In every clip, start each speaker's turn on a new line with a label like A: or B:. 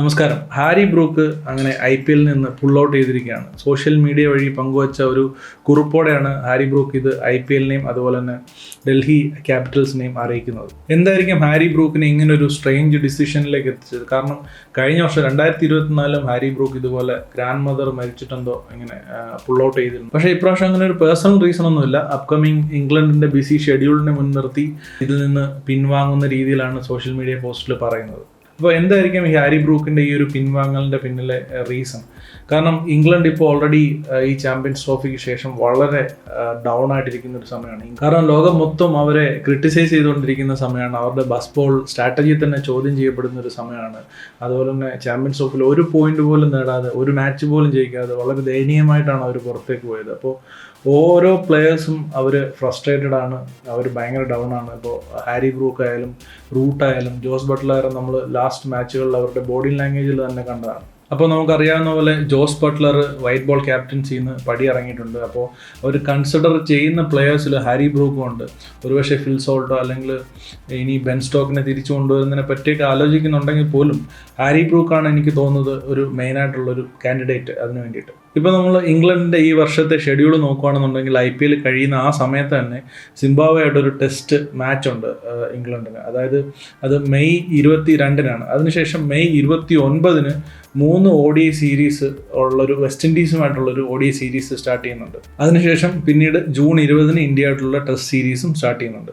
A: നമസ്കാരം. Harry Brook അങ്ങനെ I P എല്ലിൽ നിന്ന് പുൾ ഔട്ട് ചെയ്തിരിക്കുകയാണ്. സോഷ്യൽ മീഡിയ വഴി പങ്കുവച്ച ഒരു കുറിപ്പോടെയാണ് ഹാരി ബ്രൂക്ക് ഇത് ഐ പി എല്ലിനെയും അതുപോലെ തന്നെ ഡൽഹി ക്യാപിറ്റൽസിനെയും അറിയിക്കുന്നത്. എന്തായിരിക്കും ഹാരി ബ്രൂക്കിനെ ഇങ്ങനെ ഒരു സ്ട്രേഞ്ച് ഡിസിഷനിലേക്ക് എത്തിച്ചത്? കാരണം കഴിഞ്ഞ വർഷം രണ്ടായിരത്തി ഇരുപത്തിനാലിലും ഹാരി ബ്രൂക്ക് ഇതുപോലെ ഗ്രാൻഡ് മദർ മരിച്ചിട്ടെന്തോ ഇങ്ങനെ പുൾ ഔട്ട് ചെയ്തിരുന്നു. പക്ഷേ ഇപ്രാവശ്യം അങ്ങനെ ഒരു പേഴ്സണൽ റീസൺ ഒന്നുമില്ല. അപ്കമിങ് ഇംഗ്ലണ്ടിന്റെ ബിസി ഷെഡ്യൂളിനെ മുൻനിർത്തി ഇതിൽ നിന്ന് പിൻവാങ്ങുന്ന രീതിയിലാണ് സോഷ്യൽ മീഡിയ പോസ്റ്റിൽ പറയുന്നത്. അപ്പോൾ എന്തായിരിക്കും ഹാരി ബ്രൂക്കിന്റെ ഈ ഒരു പിൻവാങ്ങലിന്റെ പിന്നിലെ റീസൺ കാരണം ഇംഗ്ലണ്ട് ഇപ്പോൾ ഓൾറെഡി ഈ ചാമ്പ്യൻസ് ട്രോഫിക്ക് ശേഷം വളരെ ഡൗൺ ആയിട്ടിരിക്കുന്ന ഒരു സമയമാണ്. കാരണം ലോകം മൊത്തം അവരെ ക്രിട്ടിസൈസ് ചെയ്തുകൊണ്ടിരിക്കുന്ന സമയമാണ്. അവരുടെ ബസ് ബോൾ സ്ട്രാറ്റജി തന്നെ ചോദ്യം ചെയ്യപ്പെടുന്ന ഒരു സമയമാണ്. അതുപോലെ തന്നെ ചാമ്പ്യൻസ് ട്രോഫിൽ ഒരു പോയിന്റ് പോലും നേടാതെ ഒരു മാച്ച് പോലും ജയിക്കാതെ വളരെ ദയനീയമായിട്ടാണ് അവർ പുറത്തേക്ക് പോയത്. അപ്പോൾ ഓരോ പ്ലെയേഴ്സും അവർ ഫ്രസ്ട്രേറ്റഡ് ആണ്. അവർ ഭയങ്കര ഡൗൺ ആണ്. ഇപ്പോൾ ഹാരി ബ്രൂക്ക് ആയാലും റൂട്ട് ആയാലും ജോസ് ബട്ട്ലർ നമ്മൾ ലാസ്റ്റ് മാച്ചുകളിൽ അവരുടെ ബോഡി ലാംഗ്വേജിൽ തന്നെ കണ്ടതാണ്. അപ്പോൾ നമുക്കറിയാവുന്ന പോലെ ജോസ് ബട്ട്ലർ വൈറ്റ് ബോൾ ക്യാപ്റ്റൻസിന്ന് പടി ഇറങ്ങിയിട്ടുണ്ട്. അപ്പോൾ അവർ കൺസിഡർ ചെയ്യുന്ന പ്ലെയേഴ്സിൽ ഹാരി ബ്രൂക്കും ഉണ്ട്. ഒരുപക്ഷെ ഫിൽ സോൾട്ടോ അല്ലെങ്കിൽ ഇനി ബെൻ സ്റ്റോക്കിനെ തിരിച്ചു കൊണ്ടുവരുന്നതിനെ പറ്റിയൊക്കെ ആലോചിക്കുന്നുണ്ടെങ്കിൽ പോലും ഹാരി ബ്രൂക്കാണ് എനിക്ക് തോന്നുന്നത് ഒരു മെയിനായിട്ടുള്ളൊരു കാൻഡിഡേറ്റ് അതിന് വേണ്ടിയിട്ട്. ഇപ്പോൾ നമ്മൾ ഇംഗ്ലണ്ടിന്റെ ഈ വർഷത്തെ ഷെഡ്യൂൾ നോക്കുകയാണെന്നുണ്ടെങ്കിൽ ഐ പി എൽ കഴിയുന്ന ആ സമയത്ത് തന്നെ ഒരു ടെസ്റ്റ് മാച്ച് ഉണ്ട് ഇംഗ്ലണ്ടിന്. അതായത് അത് മെയ് ഇരുപത്തി രണ്ടിനാണ് അതിനുശേഷം മെയ് ഇരുപത്തി ഒൻപതിന് മൂന്ന് ഒ ഡി സീരീസ് ഉള്ളൊരു വെസ്റ്റ് ഇൻഡീസുമായിട്ടുള്ളൊരു ഒ ഡി സീരീസ് സ്റ്റാർട്ട് ചെയ്യുന്നുണ്ട്. അതിനുശേഷം പിന്നീട് ജൂൺ ഇരുപതിന് ഇന്ത്യയായിട്ടുള്ള ടെസ്റ്റ് സീരീസും സ്റ്റാർട്ട് ചെയ്യുന്നുണ്ട്.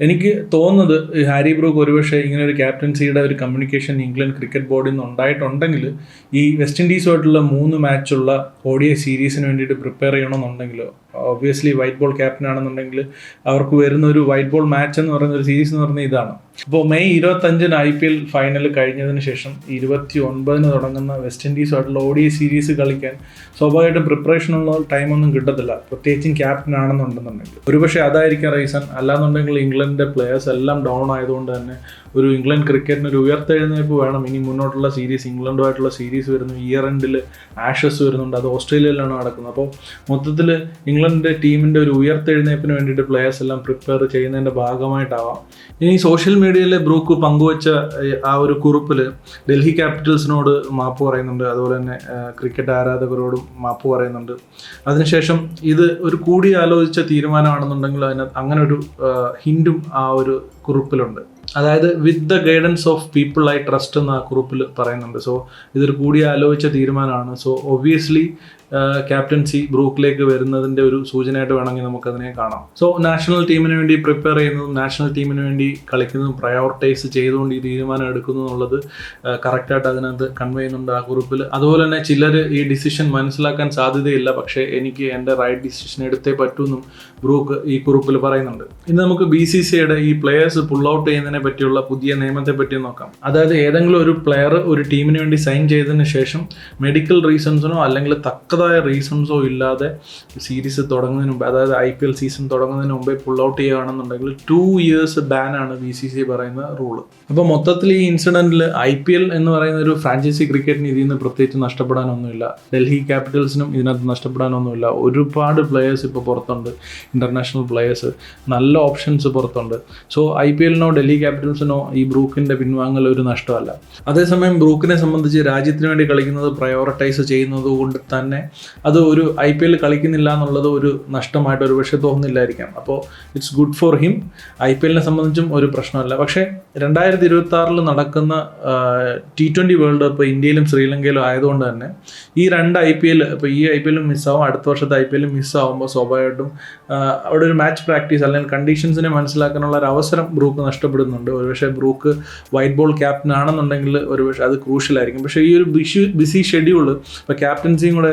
A: എനിക്ക് തോന്നുന്നത് ഹാരി ബ്രൂക്ക് ഒരുപക്ഷെ ഇങ്ങനെ ഒരു ക്യാപ്റ്റൻസിയുടെ ഒരു കമ്മ്യൂണിക്കേഷൻ ഇംഗ്ലണ്ട് ക്രിക്കറ്റ് ബോർഡിൽ നിന്ന് ഉണ്ടായിട്ടുണ്ടെങ്കിൽ ഈ വെസ്റ്റ് ഇൻഡീസുമായിട്ടുള്ള മൂന്ന് മാച്ചുള്ള ഐ സീരീസിന് വേണ്ടിയിട്ട് പ്രിപ്പയർ ചെയ്യണമെന്നുണ്ടെങ്കിൽ ഒബ്വിയസ്ലി വൈറ്റ് ബോൾ ക്യാപ്റ്റൻ ആണെന്നുണ്ടെങ്കിൽ അവർക്ക് വരുന്ന ഒരു വൈറ്റ് ബോൾ മാച്ച് എന്ന് പറയുന്ന ഒരു സീരീസ് എന്ന് പറയുന്നത് ഇതാണ്. അപ്പോൾ മെയ് ഇരുപത്തഞ്ചിന് ഐ പി എൽ ഫൈനൽ കഴിഞ്ഞതിന് ശേഷം ഇരുപത്തി ഒൻപതിന് തുടങ്ങുന്ന വെസ്റ്റ് ഇൻഡീസുമായിട്ടുള്ള ഒ സീരീസ് കളിക്കാൻ സ്വാഭാവികമായിട്ടും പ്രിപ്പറേഷനുള്ള ടൈമൊന്നും കിട്ടത്തില്ല. പ്രത്യേകിച്ചും ക്യാപ്റ്റൻ ആണെന്നുണ്ടെന്നുണ്ടെങ്കിൽ. ഒരുപക്ഷെ അതായിരിക്കാം റീസൺ അല്ലാന്നുണ്ടെങ്കിൽ ഇംഗ്ലണ്ടിന്റെ പ്ലെയേഴ്സ് എല്ലാം ഡൗൺ ആയതുകൊണ്ട് തന്നെ ഒരു ഇംഗ്ലണ്ട് ക്രിക്കറ്റിന് ഒരു ഉയർത്തെഴുന്നേപ്പ് വേണം. ഇനി മുന്നോട്ടുള്ള സീരീസ് ഇംഗ്ലണ്ടുമായിട്ടുള്ള സീരീസ് വരുന്നു. ഇയർ എൻഡിൽ ആഷസ് വരുന്നുണ്ട്. അത് ഓസ്ട്രേലിയയിലാണ് നടക്കുന്നത്. അപ്പോൾ മൊത്തത്തിൽ ഇംഗ്ലണ്ടിന്റെ ടീമിന്റെ ഒരു ഉയർത്തെഴുന്നേപ്പിന് വേണ്ടിയിട്ട് പ്ലെയേഴ്സ് എല്ലാം പ്രിപ്പയർ ചെയ്യുന്നതിന്റെ ഭാഗമായിട്ടാവാം. ഇനി സോഷ്യൽ മീഡിയയിൽ ബ്രൂക്ക് പങ്കുവച്ച ആ ഒരു കുറിപ്പിൽ ഡൽഹി ക്യാപിറ്റൽസിനോട് മാപ്പ് പറയുന്നുണ്ട്. അതുപോലെ തന്നെ ക്രിക്കറ്റ് ആരാധകരോടും മാപ്പ് പറയുന്നുണ്ട്. അതിനുശേഷം ഇത് ഒരു കൂടിയാലോചിച്ച തീരുമാനമാണെന്നുണ്ടെങ്കിൽ അതിന് അങ്ങനെ ഒരു ഹിൻഡും ആ ഒരു കുറിപ്പിലുണ്ട്. അതായത് with the guidance of people I trust എന്ന കുറിപ്പിൽ പറയുന്നുണ്ട്. സോ ഇതൊരു കൂടി ആലോചിച്ച തീരുമാനമാണ്. സോ ഒബ്വിയസ്ലി ക്യാപ്റ്റൻസി ബ്രൂക്കിലേക്ക് വരുന്നതിന്റെ ഒരു സൂചനയായിട്ട് വേണമെങ്കിൽ നമുക്കതിനെ കാണാം. സോ നാഷണൽ ടീമിന് വേണ്ടി പ്രിപ്പയർ ചെയ്യുന്നതും നാഷണൽ ടീമിന് വേണ്ടി കളിക്കുന്നതും പ്രയോറിറ്റൈസ് ചെയ്തുകൊണ്ട് ഈ തീരുമാനം എടുക്കുന്നു എന്നുള്ളത് കറക്റ്റായിട്ട് അതിനകത്ത് കൺവേ ചെയ്യുന്നുണ്ട് ആ ഗ്രൂപ്പിൽ അതുപോലെ തന്നെ ചിലർ ഈ ഡിസിഷൻ മനസ്സിലാക്കാൻ സാധ്യതയില്ല പക്ഷേ എനിക്ക് എന്റെ റൈറ്റ് ഡിസിഷൻ എടുത്തേ പറ്റൂന്നും ബ്രൂക്ക് ഈ കുറിപ്പിൽ പറയുന്നുണ്ട്. ഇന്ന് നമുക്ക് ബി സി സിയുടെ ഈ പ്ലെയേഴ്സ് പുൾ ഔട്ട് ചെയ്യുന്നതിനെ പറ്റിയുള്ള പുതിയ നിയമത്തെ പറ്റി നോക്കാം. അതായത് ഏതെങ്കിലും ഒരു പ്ലെയർ ഒരു ടീമിന് വേണ്ടി സൈൻ ചെയ്തതിന് ശേഷം മെഡിക്കൽ റീസൺസിനോ അല്ലെങ്കിൽ തക്കതായ റീസൺസോ ഇല്ലാതെ സീരീസ് തുടങ്ങുന്നതിന് മുമ്പ് അതായത് ഐ പി എൽ സീസൺ തുടങ്ങുന്നതിന് മുമ്പേ പുൾ ഔട്ട് ചെയ്യുകയാണെന്നുണ്ടെങ്കിൽ ടു ഇയേഴ്സ് ബാനാണ് ബി സി സി പറയുന്ന റൂൾ അപ്പോൾ മൊത്തത്തിൽ ഈ ഇൻസിഡന്റിൽ ഐ പി എൽ എന്ന് പറയുന്ന ഒരു ഫ്രാഞ്ചൈസി ക്രിക്കറ്റിന് ഇതിൽ നിന്ന് പ്രത്യേകിച്ച് നഷ്ടപ്പെടാനൊന്നുമില്ല. ഡൽഹി ക്യാപിറ്റൽസിനും ഇതിനകത്ത് നഷ്ടപ്പെടാനൊന്നുമില്ല. ഒരുപാട് പ്ലെയേഴ്സ് ഇപ്പോൾ പുറത്തുണ്ട്. ഇന്റർനാഷണൽ പ്ലെയേഴ്സ് നല്ല ഓപ്ഷൻസ് പുറത്തുണ്ട്. സോ ഐ പി എല്ലിനോ ഡൽഹി ക്യാപിറ്റൽസിനോ ഈ ബ്രൂക്കിന്റെ പിൻവാങ്ങൽ ഒരു നഷ്ടമല്ല. അതേസമയം ബ്രൂക്കിനെ സംബന്ധിച്ച് രാജ്യത്തിന് വേണ്ടി കളിക്കുന്നത് പ്രയോറിറ്റൈസ് ചെയ്യുന്നത് കൊണ്ട് തന്നെ അത് ഒരു ഐ പി എൽ കളിക്കുന്നില്ല എന്നുള്ളത് ഒരു നഷ്ടമായിട്ട് ഒരു പക്ഷേ തോന്നുന്നില്ലായിരിക്കാം അപ്പോൾ it's good for him I P എല്ലിനെ സംബന്ധിച്ചും ഒരു പ്രശ്നമല്ല. പക്ഷേ രണ്ടായിരത്തി ഇരുപത്തി ആറിൽ നടക്കുന്ന ടി ട്വന്റി വേൾഡ് കപ്പ് ഇന്ത്യയിലും ശ്രീലങ്കയിലും ആയതുകൊണ്ട് തന്നെ ഈ രണ്ട് ഐ പി എൽ ഇപ്പോൾ ഈ ഐ പി എല്ലും മിസ്സാവും അടുത്ത വർഷത്തെ ഐ പി എല്ലും മിസ്സാവുമ്പോൾ സ്വാഭാവികമായിട്ടും അവിടെ ഒരു മാച്ച് പ്രാക്ടീസ് അല്ലെങ്കിൽ കണ്ടീഷൻസിനെ മനസ്സിലാക്കാനുള്ള ഒരു അവസരം ബ്രൂക്ക് നഷ്ടപ്പെടുന്നുണ്ട്. ഒരുപക്ഷെ ബ്രൂക്ക് വൈറ്റ് ബോൾ ക്യാപ്റ്റൻ ആണെന്നുണ്ടെങ്കിൽ ഒരുപക്ഷെ അത് ക്രൂഷ്യലായിരിക്കും പക്ഷേ ഈ ഒരു ബിഷി ബിസി ഷെഡ്യൂൾ ഇപ്പോൾ ക്യാപ്റ്റൻസിയും കൂടെ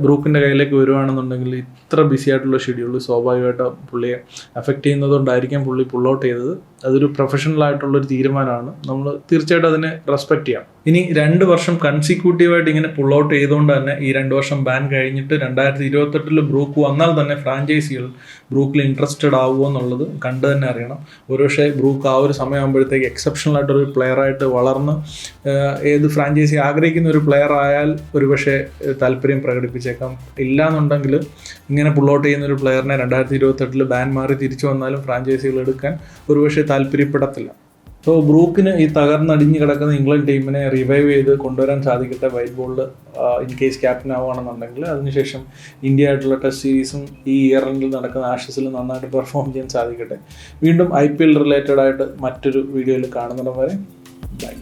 A: ബ്രൂക്കിന്റെ കയ്യിലേക്ക് വരുവാണെന്നുണ്ടെങ്കിൽ ഇത്ര ബിസി ആയിട്ടുള്ള ഷെഡ്യൂൾ സ്വാഭാവികമായിട്ട് പുള്ളിയെ അഫക്റ്റ് ചെയ്യുന്നതുകൊണ്ടായിരിക്കാം പുള്ളി പുൾ ചെയ്തത്. അതൊരു പ്രൊഫഷണൽ ആയിട്ടുള്ളൊരു തീരുമാനമാണ്. നമ്മൾ തീർച്ചയായിട്ടും അതിനെ റെസ്പെക്റ്റ് ചെയ്യാം. ഇനി രണ്ട് വർഷം കൺസിക്യൂട്ടീവായിട്ട് ഇങ്ങനെ പുൾ ഔട്ട് ചെയ്തുകൊണ്ട് തന്നെ ഈ രണ്ട് വർഷം ബാൻ കഴിഞ്ഞിട്ട് രണ്ടായിരത്തി ഇരുപത്തെട്ടിൽ ബ്രൂക്ക് വന്നാൽ തന്നെ ഫ്രാഞ്ചൈസികൾ ബ്രൂക്കിൽ ഇൻട്രസ്റ്റഡ് ആവുമോ എന്നുള്ളത് കണ്ട് തന്നെ അറിയണം. ഒരുപക്ഷെ ബ്രൂക്ക് ആ ഒരു സമയമാകുമ്പോഴത്തേക്ക് എക്സെപ്ഷണൽ ആയിട്ടൊരു പ്ലെയറായിട്ട് വളർന്ന് ഏത് ഫ്രാഞ്ചൈസി ആഗ്രഹിക്കുന്ന ഒരു പ്ലെയർ ആയാൽ ഒരുപക്ഷെ താല്പര്യം പ്രകടിപ്പിച്ചേക്കാം. ഇല്ല എന്നുണ്ടെങ്കിൽ ഇങ്ങനെ പുൾ ഔട്ട് ചെയ്യുന്ന ഒരു പ്ലെയറിനെ രണ്ടായിരത്തി ഇരുപത്തെട്ടിൽ ബാൻ മാറി തിരിച്ചു വന്നാലും ഫ്രാഞ്ചൈസികൾ എടുക്കാൻ ഒരുപക്ഷെ താല്പര്യപ്പെടത്തില്ല. സോ ബ്രൂക്കിന് ഈ തകർന്നടിഞ്ഞ് കിടക്കുന്ന ഇംഗ്ലണ്ട് ടീമിനെ റിവൈവ് ചെയ്ത് കൊണ്ടുവരാൻ സാധിക്കട്ടെ വൈറ്റ് ബോളിൽ ഇൻ കേസ് ക്യാപ്റ്റൻ ആവുകയാണെന്നുണ്ടെങ്കിൽ. അതിനുശേഷം ഇന്ത്യ ആയിട്ടുള്ള ടെസ്റ്റ് സീരീസും ഈ ഇയറിൽ നടക്കുന്ന ആഷസിൽ നന്നായിട്ട് പെർഫോം ചെയ്യാൻ സാധിക്കട്ടെ. വീണ്ടും ഐ പി എൽ റിലേറ്റഡ് ആയിട്ട് മറ്റൊരു വീഡിയോയിൽ കാണുന്നിടം വരെ ബൈ